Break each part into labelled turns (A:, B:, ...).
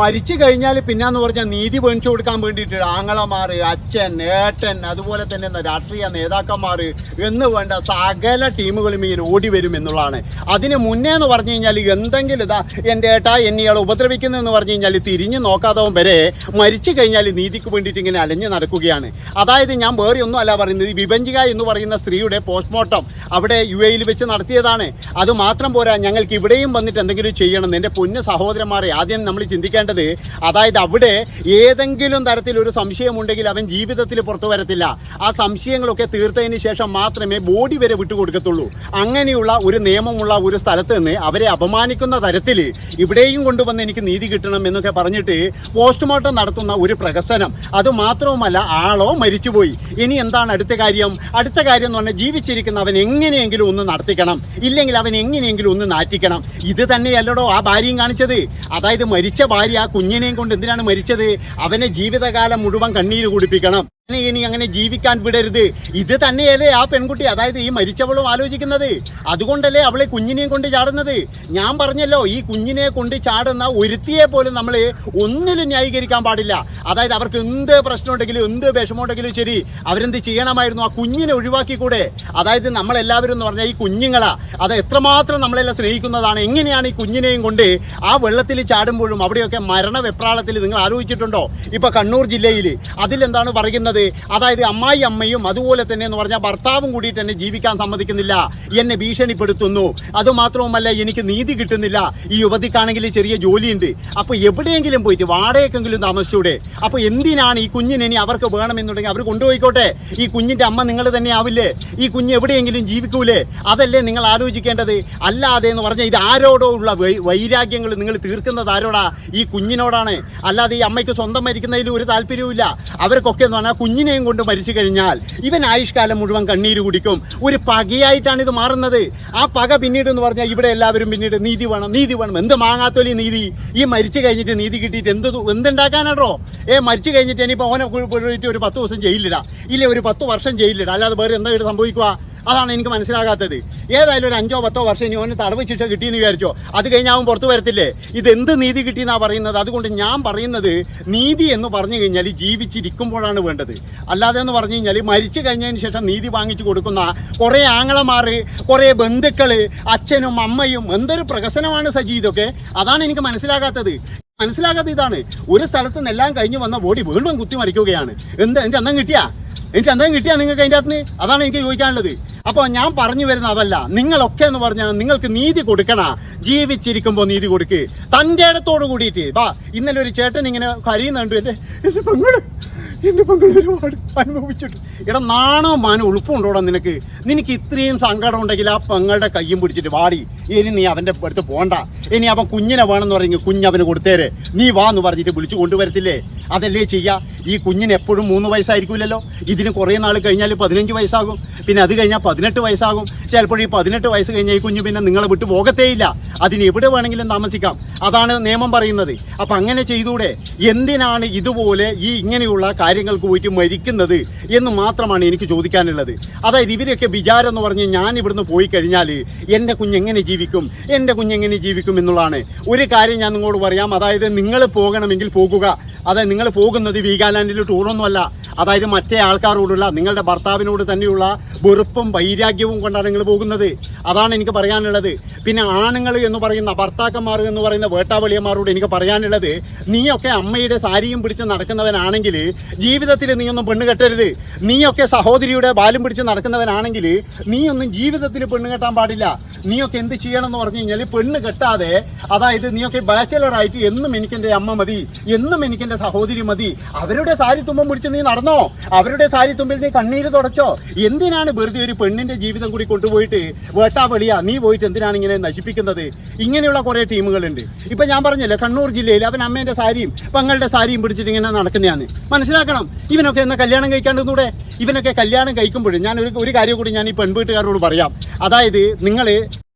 A: മരിച്ചു കഴിഞ്ഞാൽ പിന്നെന്ന് പറഞ്ഞാൽ നീതി മേടിച്ചു കൊടുക്കാൻ വേണ്ടിയിട്ട് ആങ്ങളമാർ അച്ഛൻ ഏട്ടൻ അതുപോലെ തന്നെ രാഷ്ട്രീയ നേതാക്കന്മാർ എന്ന് വേണ്ട സകല ടീമുകളും ഇങ്ങനെ ഓടി വരും എന്നുള്ളതാണ്. അതിന് മുന്നേ എന്ന് പറഞ്ഞു കഴിഞ്ഞാൽ എന്തെങ്കിലും ഇതാ എന്റെ ഏട്ടാ എന്നെ ഇയാൾ ഉപദ്രവിക്കുന്നു എന്ന് പറഞ്ഞു കഴിഞ്ഞാൽ തിരിഞ്ഞു നോക്കാത്തവൻ വരെ മരിച്ചു കഴിഞ്ഞാൽ നീതിക്ക് വേണ്ടിയിട്ട് ഇങ്ങനെ അലഞ്ഞു നടക്കുകയാണ്. അതായത് ഞാൻ വേറെ ഒന്നും അല്ല പറയുന്നത് വിഭജിക എന്ന് പറയുന്ന സ്ത്രീയുടെ പോസ്റ്റ്മോർട്ടം അവിടെ യു എയിൽ വെച്ച് നടത്തിയതാണ്. അത് മാത്രം പോരാ ഞങ്ങൾക്ക് ഇവിടെയും വന്നിട്ട് എന്തെങ്കിലും ചെയ്യണം. എന്റെ പൊന്ന് സഹോദരന്മാരെ ആദ്യം നമ്മൾ ചിന്തിക്കേണ്ടത് അതായത് അവിടെ ഏതെങ്കിലും തരത്തിൽ ഒരു സംശയമുണ്ടെങ്കിൽ അവൻ ജീവിതത്തിൽ പുറത്തു വരത്തില്ല. ആ സംശയങ്ങളൊക്കെ തീർത്തതിന് ശേഷം മാത്രമേ ബോഡി വരെ വിട്ടുകൊടുക്കത്തുള്ളൂ. അങ്ങനെയുള്ള ഒരു നിയമമുള്ള ഒരു സ്ഥലത്ത് നിന്ന് അവരെ അപമാനിക്കുന്ന തരത്തിൽ ഇവിടെയും കൊണ്ടുവന്ന് എനിക്ക് നീതി കിട്ടണം എന്നൊക്കെ പറഞ്ഞിട്ട് പോസ്റ്റ്മോർട്ടം നടത്തുന്ന ഒരു പ്രഹസനം. അത് മാത്രവുമല്ല ആളോ മരിച്ചുപോയി. ഇനി എന്താണ് അടുത്ത കാര്യം? അടുത്ത കാര്യം എന്ന് പറഞ്ഞാൽ ജീവിച്ചിരിക്കുന്ന അവൻ എങ്ങനെയെങ്കിലും ഒന്ന് നടത്തിക്കണം. ഇല്ലെങ്കിൽ അവൻ എങ്ങനെയെങ്കിലും ഒന്ന് നാറ്റിക്കണം. ഇത് തന്നെയല്ലടോ ആ ഭാര്യയും കാണിച്ചത്. അതായത് മരിച്ച ഭാര്യ ആ കുഞ്ഞിനെയും കൊണ്ട് എന്തിനാണ് മരിച്ചത്? അവനെ ജീവിതകാലം മുഴുവൻ കണ്ണീര് കുടിപ്പിക്കണം. ഇനി അങ്ങനെ ജീവിക്കാൻ വിടരുത്. ഇത് തന്നെയല്ലേ ആ പെൺകുട്ടി അതായത് ഈ മരിച്ചവളും ആലോചിക്കുന്നത്. അതുകൊണ്ടല്ലേ അവളെ കുഞ്ഞിനെയും കൊണ്ട് ചാടുന്നത്. ഞാൻ പറഞ്ഞല്ലോ ഈ കുഞ്ഞിനെ കൊണ്ട് ചാടുന്ന ഒരുത്തിയെ പോലും നമ്മൾ ഒന്നിലും ന്യായീകരിക്കാൻ പാടില്ല. അതായത് അവർക്ക് എന്ത് പ്രശ്നമുണ്ടെങ്കിലും എന്ത് വിഷമമുണ്ടെങ്കിലും ശരി അവരെന്ത് ചെയ്യണമായിരുന്നു ആ കുഞ്ഞിനെ ഒഴിവാക്കിക്കൂടെ? അതായത് നമ്മളെല്ലാവരും എന്ന് പറഞ്ഞാൽ ഈ കുഞ്ഞുങ്ങളാ. അത് എത്രമാത്രം നമ്മളെല്ലാം സ്നേഹിക്കുന്നതാണ്. എങ്ങനെയാണ് ഈ കുഞ്ഞിനെയും കൊണ്ട് ആ വെള്ളത്തിൽ ചാടുമ്പോഴും അവിടെയൊക്കെ മരണ വെപ്രാളത്തിൽ നിങ്ങൾ ആലോചിച്ചിട്ടുണ്ടോ? ഇപ്പൊ കണ്ണൂർ ജില്ലയിൽ അതിലെന്താണ് പറയുന്നത്? അതായത് അമ്മായി അമ്മയും അതുപോലെ തന്നെ എന്ന് പറഞ്ഞാൽ ഭർത്താവും കൂടിയിട്ട് എന്നെ ജീവിക്കാൻ സമ്മതിക്കുന്നില്ല. എന്നെ ഭീഷണിപ്പെടുത്തുന്നു. അതുമാത്രവുമല്ല എനിക്ക് നീതി കിട്ടുന്നില്ല. ഈ യുവതിക്കാണെങ്കിൽ ചെറിയ ജോലിയുണ്ട്. അപ്പോൾ എവിടെയെങ്കിലും പോയിട്ട് വാടകയ്ക്കെങ്കിലും താമസിച്ചൂടെ? അപ്പോൾ എന്തിനാണ് ഈ കുഞ്ഞിനെ ഇനി അവർക്ക് വേണമെന്നുണ്ടെങ്കിൽ അവർ കൊണ്ടുപോയിക്കോട്ടെ? ഈ കുഞ്ഞിന്റെ അമ്മ നിങ്ങൾ തന്നെ ആവില്ലേ? ഈ കുഞ്ഞ് എവിടെയെങ്കിലും ജീവിക്കൂലേ? അതല്ലേ നിങ്ങൾ ആലോചിക്കേണ്ടത്. അല്ലാതെ എന്ന് പറഞ്ഞാൽ ഇത് ആരോടോ ഉള്ള വൈരാഗ്യങ്ങൾ നിങ്ങൾ തീർക്കുന്നത് ആരോടാ? ഈ കുഞ്ഞിനോടാണ്. അല്ലാതെ ഈ അമ്മയ്ക്ക് സ്വന്തം മരിക്കുന്നതിൽ ഒരു താല്പര്യവും ഇല്ല അവർക്കൊക്കെ എന്ന് പറഞ്ഞാൽ കുഞ്ഞിനെയും കൊണ്ട് മരിച്ചു കഴിഞ്ഞാൽ ഇവൻ ആയുഷ്കാലം മുഴുവൻ കണ്ണീര് കുടിക്കും. ഒരു പകയായിട്ടാണ് ഇത് മാറുന്നത്. ആ പക പിന്നീട് എന്ന് പറഞ്ഞാൽ ഇവിടെ എല്ലാവരും പിന്നീട് നീതി വേണം നീതി വേണം. എന്ത് മാങ്ങാത്തൊലി നീതി? ഈ മരിച്ചു കഴിഞ്ഞിട്ട് നീതി കിട്ടിയിട്ട് എന്ത് എന്തുണ്ടാക്കാനാണോ ഏ മരിച്ചു കഴിഞ്ഞിട്ട് ഇനിയിപ്പോൾ ഓനെ പോയിട്ട് ഒരു പത്ത് ദിവസം ജയിലിടാം ഇല്ല ഒരു പത്ത് വർഷം ജയിലിടാം അല്ലാതെ വേറെ എന്താ സംഭവിക്കുക? അതാണ് എനിക്ക് മനസ്സിലാകാത്തത്. ഏതായാലും ഒരു അഞ്ചോ പത്തോ വർഷം ഇനി ഓന് തടവ് ശിക്ഷ കിട്ടിയെന്ന് വിചാരിച്ചോ? അത് കഴിഞ്ഞാൽ അവൻ പുറത്തു വരത്തില്ലേ? ഇത് എന്ത് നീതി കിട്ടിയെന്നാണ് പറയുന്നത്? അതുകൊണ്ട് ഞാൻ പറയുന്നത് നീതി എന്ന് പറഞ്ഞു കഴിഞ്ഞാൽ ജീവിച്ചിരിക്കുമ്പോഴാണ് വേണ്ടത്. അല്ലാതെ എന്ന് പറഞ്ഞു കഴിഞ്ഞാൽ മരിച്ചു കഴിഞ്ഞതിന് ശേഷം നീതി വാങ്ങിച്ചു കൊടുക്കുന്ന കുറേ ആങ്ങളമാർ കുറേ ബന്ധുക്കൾ അച്ഛനും അമ്മയും എന്തൊരു പ്രഹസനമാണ് സജി ഇതൊക്കെ? അതാണ് എനിക്ക് മനസ്സിലാകാത്തത്. മനസ്സിലാകാത്ത ഇതാണ്. ഒരു സ്ഥലത്ത് നിന്നെല്ലാം കഴിഞ്ഞ് വന്ന ബോഡി വീണ്ടും കുത്തി മരിക്കുകയാണ്. എന്താ? എന്റെ അന്നം കിട്ടിയാ? എനിക്ക് എന്തെങ്കിലും കിട്ടിയാ നിങ്ങൾക്ക് അതിന്റെ അകത്ത് അതാണ് എനിക്ക് ചോദിക്കാനുള്ളത്. അപ്പോൾ ഞാൻ പറഞ്ഞു വരുന്ന അതല്ല നിങ്ങളൊക്കെ എന്ന് പറഞ്ഞാൽ നിങ്ങൾക്ക് നീതി കൊടുക്കണ ജീവിച്ചിരിക്കുമ്പോൾ നീതി കൊടുക്ക്. തന്റെ ഇടത്തോട് കൂടിയിട്ട്. വാ ഇന്നലെ ഒരു ചേട്ടൻ ഇങ്ങനെ കരയുന്നുണ്ട് എന്റെ എന്റെ പെങ്ങൾ എന്റെ പെങ്ങൾ ഒരുപാട് അനുഭവിച്ചിട്ട് എടാ നാണോ മാനോ ഉളുപ്പുണ്ടോടാ നിനക്ക്? നിനക്ക് ഇത്രയും സങ്കടം ഉണ്ടെങ്കിൽ ആ പെങ്ങളുടെ കയ്യും പിടിച്ചിട്ട് വാടി. ഇനി നീ അവന്റെ അടുത്ത് പോണ്ട. ഇനി അവൻ കുഞ്ഞിനെ വേണമെന്ന് പറഞ്ഞെങ്കിൽ കുഞ്ഞവന് കൊടുത്തേരെ. നീ വാ എന്ന് പറഞ്ഞിട്ട് വിളിച്ചു കൊണ്ടുവരത്തില്ലേ? അതല്ലേ ചെയ്യുക ഈ കുഞ്ഞിന് എപ്പോഴും മൂന്ന് വയസ്സായിരിക്കില്ലല്ലോ ഇതിന് കുറേ നാൾ കഴിഞ്ഞാൽ പതിനഞ്ച് വയസ്സാകും. പിന്നെ അത് കഴിഞ്ഞാൽ പതിനെട്ട് വയസ്സാകും. ചിലപ്പോൾ ഈ പതിനെട്ട് വയസ്സ് കഴിഞ്ഞാൽ ഈ കുഞ്ഞ് പിന്നെ നിങ്ങളെ വിട്ടു പോകത്തേയില്ല അതിന് എവിടെ വേണമെങ്കിലും താമസിക്കാം. അതാണ് നിയമം പറയുന്നത്. അപ്പം അങ്ങനെ ചെയ്തൂടെ? എന്തിനാണ് ഇതുപോലെ ഈ ഇങ്ങനെയുള്ള കാര്യങ്ങൾക്ക് പോയിട്ട് മരിക്കുന്നത് എന്ന് മാത്രമാണ് എനിക്ക് ചോദിക്കാനുള്ളത്. അതായത് ഇവരൊക്കെ വിചാരം എന്ന് പറഞ്ഞ് ഞാൻ ഇവിടുന്ന് പോയി കഴിഞ്ഞാൽ എന്റെ കുഞ്ഞെങ്ങനെ ജീവിക്കും? എന്റെ കുഞ്ഞെങ്ങനെ ജീവിക്കും എന്നുള്ളതാണ്. ഒരു കാര്യം ഞാൻ നിങ്ങളോട് പറയാം. അതായത് നിങ്ങൾ പോകണമെങ്കിൽ പോകുക. അതായത് നിങ്ങൾ പോകുന്നത് വീഗാലാൻഡിൽ ടൂറൊന്നുമല്ല. അതായത് മറ്റേ ആൾക്കാരോടുള്ള നിങ്ങളുടെ ഭർത്താവിനോട് തന്നെയുള്ള വെറുപ്പും വൈരാഗ്യവും കൊണ്ടാണ് നിങ്ങൾ പോകുന്നത്. അതാണ് എനിക്ക് പറയാനുള്ളത്. പിന്നെ ആണുങ്ങൾ എന്ന് പറയുന്ന ഭർത്താക്കന്മാർ എന്ന് പറയുന്ന വേട്ടാവളിയന്മാരോട് എനിക്ക് പറയാനുള്ളത് നീയൊക്കെ അമ്മയുടെ സാരിയും പിടിച്ച് നടക്കുന്നവനാണെങ്കിൽ ജീവിതത്തിൽ നീയൊന്നും പെണ്ണ് കെട്ടരുത്. നീയൊക്കെ സഹോദരിയുടെ ബാലും പിടിച്ച് നടക്കുന്നവനാണെങ്കിൽ നീയൊന്നും ജീവിതത്തിൽ പെണ്ണ് കെട്ടാൻ പാടില്ല. നീയൊക്കെ എന്ത് ചെയ്യണം എന്ന് പറഞ്ഞു കഴിഞ്ഞാൽ പെണ്ണ് കെട്ടാതെ അതായത് നീയൊക്കെ ബാച്ചലറായിട്ട് എന്നും എനിക്ക് എന്റെ അമ്മ മതി എന്നും എനിക്ക് എന്റെ സഹോദരി മതി. അവരുടെ സാരി തുമ്പം പിടിച്ച് നീ നടന്നോ? അവരുടെ സാരി തുമ്പിൽ നീ കണ്ണീര് തുടച്ചോ? എന്തിനാണ് വെറുതെ ഒരു പെണ്ണിന്റെ ജീവിതം കൂടി കൊണ്ടുപോയിട്ട് വേട്ടാ വെളിയാ നീ പോയിട്ട് എന്തിനാണ് ഇങ്ങനെ നശിപ്പിക്കുന്നത്? ഇങ്ങനെയുള്ള കുറേ ടീമുകളുണ്ട്. ഇപ്പൊ ഞാൻ പറഞ്ഞല്ലേ കണ്ണൂർ ജില്ലയിൽ അവൻ അമ്മേന്റെ സാരിയും പങ്ങളുടെ സാരിയും പിടിച്ചിട്ട് ഇങ്ങനെ നടക്കുന്നതാണ് മനസ്സിലാക്കണം. ഇവനൊക്കെ എന്നാ കല്യാണം കഴിക്കാണ്ടെന്നൂടെ ഇവനൊക്കെ കല്യാണം കഴിക്കുമ്പോഴും ഞാൻ ഒരു ഒരു കാര്യം കൂടി ഞാൻ ഈ പെൺവീട്ടുകാരോട് പറയാം. അതായത് നിങ്ങൾ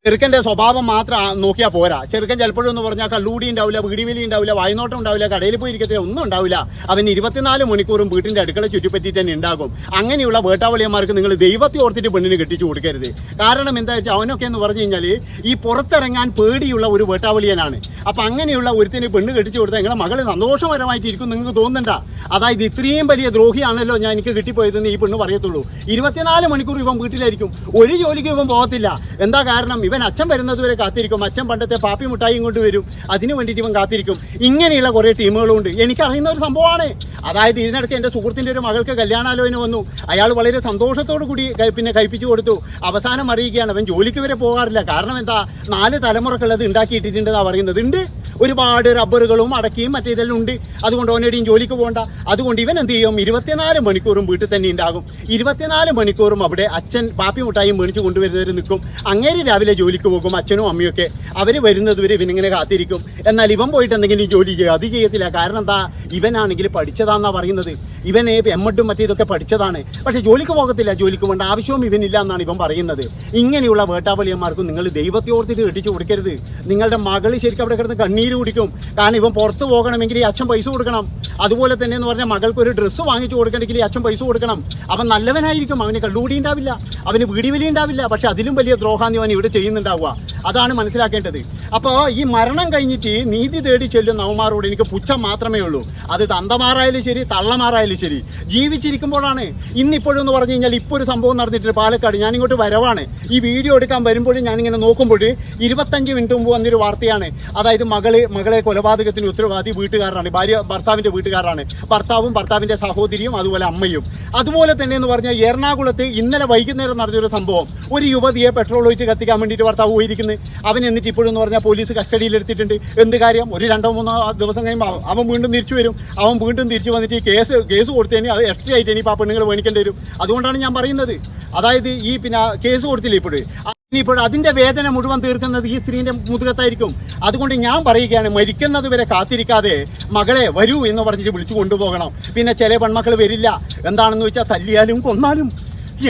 A: ചെറുക്കന്റെ സ്വഭാവം മാത്രം നോക്കിയാൽ പോരാ. ചെറുക്കൻ ചിലപ്പോഴും എന്ന് പറഞ്ഞാൽ കള്ളൂടി ഉണ്ടാവില്ല വീടിവലി ഉണ്ടാവില്ല വായ്നോട്ടം ഉണ്ടാവില്ല കടയിൽ പോയി ഇരിക്കത്തില്ല ഒന്നും ഉണ്ടാവില്ല. അവൻ ഇരുപത്തിനാല് മണിക്കൂറും വീട്ടിന്റെ അടുക്കള ചുറ്റിപ്പറ്റി തന്നെ ഉണ്ടാകും. അങ്ങനെയുള്ള വേട്ടാവളിയന്മാർക്ക് നിങ്ങൾ ദൈവത്തെ ഓർത്തിട്ട് പെണ്ണിന് കെട്ടിച്ചു കൊടുക്കരുത്. കാരണം എന്താ വെച്ചാൽ അവനൊക്കെ എന്ന് പറഞ്ഞു കഴിഞ്ഞാൽ ഈ പുറത്തിറങ്ങാൻ പേടിയുള്ള ഒരു വേട്ടാവളിയനാണ്. അപ്പൊ അങ്ങനെയുള്ള ഒരുത്തിന് പെണ്ണ് കെട്ടിച്ചു കൊടുത്താൽ നിങ്ങളുടെ മകൾ സന്തോഷപരമായിട്ട് ഇരിക്കും നിങ്ങൾക്ക് തോന്നണ്ട. അതായത് ഇത്രയും വലിയ ദ്രോഹിയാണല്ലോ ഞാൻ എനിക്ക് കിട്ടിപ്പോയതെന്ന് ഈ പെണ്ണ് പറയത്തുള്ളൂ. ഇരുപത്തിനാല് മണിക്കൂർ ഇവൻ വീട്ടിലായിരിക്കും. ഒരു ജോലിക്ക് ഇവൻ പോകത്തില്ല. എന്താ കാരണം? ഇവൻ അച്ഛൻ വരുന്നത് വരെ കാത്തിരിക്കും. അച്ഛൻ പണ്ടത്തെ പാപ്പി മിഠായി കൊണ്ട് വരും. അതിന് വേണ്ടിയിട്ട് ഇവൻ കാത്തിരിക്കും. ഇങ്ങനെയുള്ള കുറേ ടീമുകളുണ്ട്. എനിക്കറിയുന്ന ഒരു സംഭവമാണ്. അതായത് ഇതിനിടയ്ക്ക് എന്റെ സുഹൃത്തിന്റെ ഒരു മകൾക്ക് കല്യാണാലോചന വന്നു. അയാൾ വളരെ സന്തോഷത്തോടു കൂടി പിന്നെ കഴിപ്പിച്ചു കൊടുത്തു. അവസാനം അറിയുകയാണ് അവൻ ജോലിക്ക് വരെ പോകാറില്ല. കാരണം എന്താ? നാല് തലമുറക്കുള്ളത് ഉണ്ടാക്കിയിട്ടിട്ടുണ്ടെന്നാണ് പറയുന്നത്. ഉണ്ട്. ഒരുപാട് റബ്ബറുകളും അടക്കിയും മറ്റേ ഇതെല്ലാം ഉണ്ട്. അതുകൊണ്ട് ഓനടിയും ജോലിക്ക് പോകണ്ട. അതുകൊണ്ട് ഇവൻ എന്ത് ചെയ്യും? ഇരുപത്തിനാല് മണിക്കൂറും വീട്ടിൽ തന്നെ ഉണ്ടാകും. ഇരുപത്തിനാല് മണിക്കൂറും അവിടെ അച്ഛൻ പാപ്പി മുട്ടായും മേടിച്ച് കൊണ്ടുവരുന്നവർ നിൽക്കും. അങ്ങേര് രാവിലെ ജോലിക്ക് പോകും അച്ഛനും അമ്മയൊക്കെ അവർ വരുന്നത് വരെ ഇവനിങ്ങനെ കാത്തിരിക്കും. എന്നാൽ ഇവൻ പോയിട്ട് എന്തെങ്കിലും ജോലി ചെയ്യുക അത് ചെയ്യത്തില്ല. കാരണം എന്താ? ഇവനാണെങ്കിൽ പഠിച്ചതാന്നാ പറയുന്നത്. ഇവൻ എമ്മഡും മറ്റേ ഇതൊക്കെ പഠിച്ചതാണ്. പക്ഷേ ജോലിക്ക് പോകത്തില്ല ജോലിക്ക് വേണ്ട ആവശ്യവും ഇവനില്ല എന്നാണ് ഇവൻ പറയുന്നത്. ഇങ്ങനെയുള്ള വേട്ടാവലിയന്മാർക്കും നിങ്ങൾ ദൈവത്തെ ഓർത്തിട്ട് കെട്ടിച്ചു കൊടുക്കരുത്. നിങ്ങളുടെ മകൾ ശരിക്കും അവിടെ കിടന്ന് കണ്ണീര് കുടിക്കും. കാരണം ഇവൻ പുറത്ത് പോകണമെങ്കിൽ ഈ അച്ഛൻ പൈസ കൊടുക്കണം. അതുപോലെ തന്നെ എന്ന് പറഞ്ഞാൽ മകൾക്ക് ഒരു ഡ്രസ്സ് വാങ്ങിച്ചു കൊടുക്കണമെങ്കിൽ ഈ അച്ഛൻ പൈസ കൊടുക്കണം. അവൻ നല്ലവനായിരിക്കും അവന് കള്ളുകൂടി ഉണ്ടാവില്ല അവന് വീടിവലി ഉണ്ടാവില്ല. പക്ഷെ അതിലും വലിയ ദ്രോഹാന്തി അവൻ ഇവിടെ ചെയ്യുന്നുണ്ടാവുക. അതാണ് മനസ്സിലാക്കേണ്ടത്. അപ്പോൾ ഈ മരണം കഴിഞ്ഞിട്ട് നീതി തേടി ചെല്ലുന്ന അവന്മാരോട് എനിക്ക് പുച്ഛം മാത്രമേ ഉള്ളൂ. അത് തന്തമാറായാലും ശരി തള്ളമാറായാലും ശരി. ജീവിച്ചിരിക്കുമ്പോഴാണ്. ഇന്നിപ്പോഴും എന്ന് പറഞ്ഞു കഴിഞ്ഞാൽ ഇപ്പോൾ ഒരു സംഭവം നടന്നിട്ടുണ്ട് പാലക്കാട്. ഞാനിങ്ങോട്ട് വരവാണ്. ഈ വീഡിയോ എടുക്കാൻ വരുമ്പോഴും ഞാനിങ്ങനെ നോക്കുമ്പോൾ ഇരുപത്തഞ്ച് മിനിറ്റ് മുമ്പ് വന്നൊരു വാർത്തയാണ്. അതായത് മകൾ മകളെ കൊലപാതകത്തിന് ഉത്തരവാദി വീട്ടുകാരനാണ്. ഭാര്യ ഭർത്താവിന്റെ വീട്ടുകാരാണ് ഭർത്താവും ഭർത്താവിന്റെ സഹോദരിയും അതുപോലെ അമ്മയും. അതുപോലെ തന്നെ എന്ന് പറഞ്ഞാൽ എറണാകുളത്ത് ഇന്നലെ വൈകുന്നേരം നടന്നൊരു സംഭവം. ഒരു യുവതിയെ പെട്രോൾ ഒഴിച്ച് കത്തിക്കാൻ വേണ്ടിയിട്ട് ഭർത്താവ് പോയിരിക്കുന്നത് അവൻ എന്നിട്ട് ഇപ്പോഴെന്ന് പറഞ്ഞാൽ പോലീസ് കസ്റ്റഡിയിൽ എടുത്തിട്ടുണ്ട് എന്ത് കാര്യം? ഒരു രണ്ടോ മൂന്നോ ദിവസം കഴിയുമ്പോൾ അവൻ വീണ്ടും തിരിച്ചു വരും. അവൻ വീണ്ടും തിരിച്ചു വന്നിട്ട് ഈ കേസ് കേസ് കൊടുത്തതിന് അത് എക്സ്ട്രാ ആയിട്ട് ഇനിയിപ്പോൾ ആ പെണ്ണുങ്ങൾ മേടിക്കേണ്ടി വരും. അതുകൊണ്ടാണ് ഞാൻ പറയുന്നത്. അതായത് ഈ പിന്നെ കേസ് കൊടുത്തില്ല ഇപ്പോഴും? ഇനിയിപ്പോൾ അതിന്റെ വേദന മുഴുവൻ തീർക്കുന്നത് ഈ സ്ത്രീന്റെ മുതുകത്തായിരിക്കും. അതുകൊണ്ട് ഞാൻ പറയുകയാണ് മരിക്കുന്നത് വരെ കാത്തിരിക്കാതെ മകളെ വരൂ എന്ന് പറഞ്ഞിട്ട് വിളിച്ചു കൊണ്ടുപോകണം. പിന്നെ ചില പെൺമക്കൾ വരില്ല. എന്താണെന്ന് വെച്ചാൽ തല്ലിയാലും കൊന്നാലും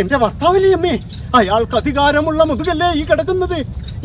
A: എന്റെ ഭർത്താവില്ലേ അമ്മേ അയാൾക്ക് അധികാരമുള്ള മുതുകല്ലേ ഈ കിടക്കുന്നത്?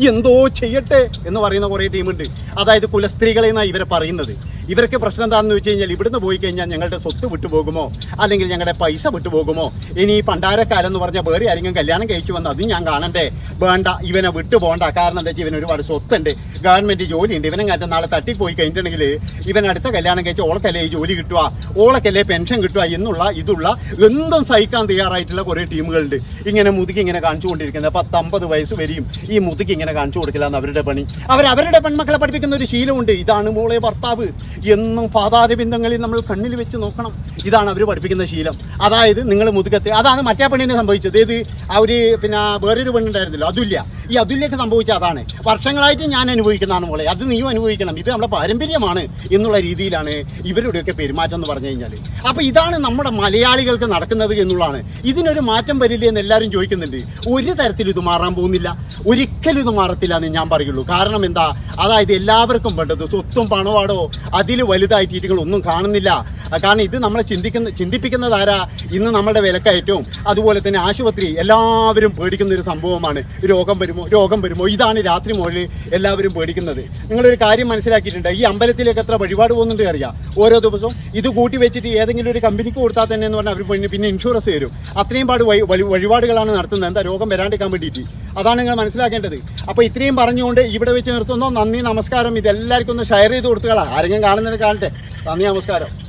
A: എന്തോ ചെയ്യട്ടെ എന്ന് പറയുന്ന കുറേ ടീമുണ്ട്. അതായത് കുലസ്ത്രീകളെ എന്നാണ് ഇവരെ പറയുന്നത്. ഇവരൊക്കെ പ്രശ്നം എന്താണെന്ന് വെച്ച് കഴിഞ്ഞാൽ ഇവിടുന്ന് പോയി കഴിഞ്ഞാൽ ഞങ്ങളുടെ സ്വത്ത് വിട്ടുപോകുമോ അല്ലെങ്കിൽ ഞങ്ങളുടെ പൈസ വിട്ടുപോകുമോ ഇനി ഈ പണ്ടാരക്കാലം എന്ന് പറഞ്ഞാൽ വേറെ ആരെങ്കിലും കല്യാണം കഴിച്ചു വന്ന് അതും ഞാൻ കാണണ്ടേ? വേണ്ട ഇവനെ വിട്ടു പോകണ്ട കാരണം എന്താ വെച്ചാൽ ഇവന് ഒരുപാട് സ്വത്തുണ്ട്. ഗവൺമെന്റ് ജോലിയുണ്ട്. ഇവനെ കാലത്ത് നാളെ തട്ടിപ്പോയി കഴിഞ്ഞിട്ടുണ്ടെങ്കിൽ ഇവൻ അടുത്ത കല്യാണം കഴിച്ച് ഓളക്കല്ലേ ജോലി കിട്ടുക? ഓളക്കല്ലേ പെൻഷൻ കിട്ടുക എന്നുള്ള ഇതുള്ള എന്തും സഹിക്കാൻ തയ്യാറായിട്ടുള്ള കുറേ ടീമുകളുണ്ട്. ഇങ്ങനെ മുതുക്കി ഇങ്ങനെ കാണിച്ചുകൊണ്ടിരിക്കുന്നത് പത്തമ്പത് വയസ്സ് വരെയും ഈ മുതുക്കി ഇങ്ങനെ കാണിച്ചു കൊടുക്കില്ലാന്ന് അവരുടെ പണി. അവർ അവരുടെ പെൺമക്കളെ പഠിപ്പിക്കുന്ന ഒരു ശീലമുണ്ട്. ഇതാണ് മോളെ ഭർത്താവ്. എന്നും പാതാരബിന്ദങ്ങളിൽ നമ്മൾ കണ്ണിൽ വെച്ച് നോക്കണം. ഇതാണ് അവർ പഠിപ്പിക്കുന്ന ശീലം. അതായത് നിങ്ങൾ മുതുകത്തെ അതാണ് മറ്റേ പെണ്ണിന് സംഭവിച്ചത്. ഏത്? അവർ പിന്നെ വേറൊരു പെണ്ണുണ്ടായിരുന്നല്ലോ അതുല്യ. ഈ അതുല്യൊക്കെ സംഭവിച്ച അതാണ്. വർഷങ്ങളായിട്ട് ഞാൻ അനുഭവിക്കുന്നതാണ് മോളെ. അത് നീയും അനുഭവിക്കണം. ഇത് നമ്മുടെ പാരമ്പര്യമാണ് എന്നുള്ള രീതിയിലാണ് ഇവരുടെയൊക്കെ പെരുമാറ്റം എന്ന് പറഞ്ഞു കഴിഞ്ഞാൽ അപ്പോൾ ഇതാണ് നമ്മുടെ മലയാളികൾക്ക് നടക്കുന്നത് എന്നുള്ളതാണ്. ഇതിനൊരു വരില്ലേ എന്ന് എല്ലാവരും ചോദിക്കുന്നുണ്ട്. ഒരു തരത്തിൽ ഇത് മാറാൻ പോകുന്നില്ല. ഒരിക്കലും ഇത് മാറത്തില്ല എന്ന് ഞാൻ പറയുള്ളൂ. കാരണം എന്താ? അതായത് എല്ലാവർക്കും വേണ്ടത് സ്വത്തും പണവാടോ അതിൽ വലുതായിട്ട് ഒന്നും കാണുന്നില്ല. കാരണം ഇത് നമ്മളെ ചിന്തിക്കുന്ന ചിന്തിപ്പിക്കുന്നത് ആരാ? ഇന്ന് നമ്മുടെ വിലക്കയറ്റവും അതുപോലെ തന്നെ ആശുപത്രി എല്ലാവരും പേടിക്കുന്ന ഒരു സംഭവമാണ്. രോഗം വരുമോ? രോഗം വരുമോ? ഇതാണ് രാത്രി മുതൽ എല്ലാവരും പേടിക്കുന്നത്. നിങ്ങളൊരു കാര്യം മനസ്സിലാക്കിയിട്ടുണ്ട്. ഈ അമ്പലത്തിലേക്ക് എത്ര വഴിപാട് പോകുന്നുണ്ട് അറിയാം? ഓരോ ദിവസവും ഇത് കൂട്ടി വെച്ചിട്ട് ഏതെങ്കിലും ഒരു കമ്പനിക്ക് കൊടുത്താൽ തന്നെ എന്ന് പറഞ്ഞാൽ അവർ പിന്നെ ഇൻഷുറൻസ് തരും. അത്രയും പാട് വഴിപാടുകളാണ് നടത്തുന്നത്. എന്താ രോഗം വരാണ്ടിരിക്കാൻ വേണ്ടിയിട്ട്. അതാണ് നിങ്ങൾ മനസ്സിലാക്കേണ്ടത്. അപ്പോൾ ഇത്രയും പറഞ്ഞുകൊണ്ട് ഇവിടെ വെച്ച് നിർത്തുന്നു. നന്ദി നമസ്കാരം. ഇതെല്ലാവർക്കും ഒന്ന് ഷെയർ ചെയ്ത് കൊടുത്തുകളാം. ആരെങ്കിലും കാണുന്നതിന് കാണട്ടെ. നന്ദി നമസ്കാരം.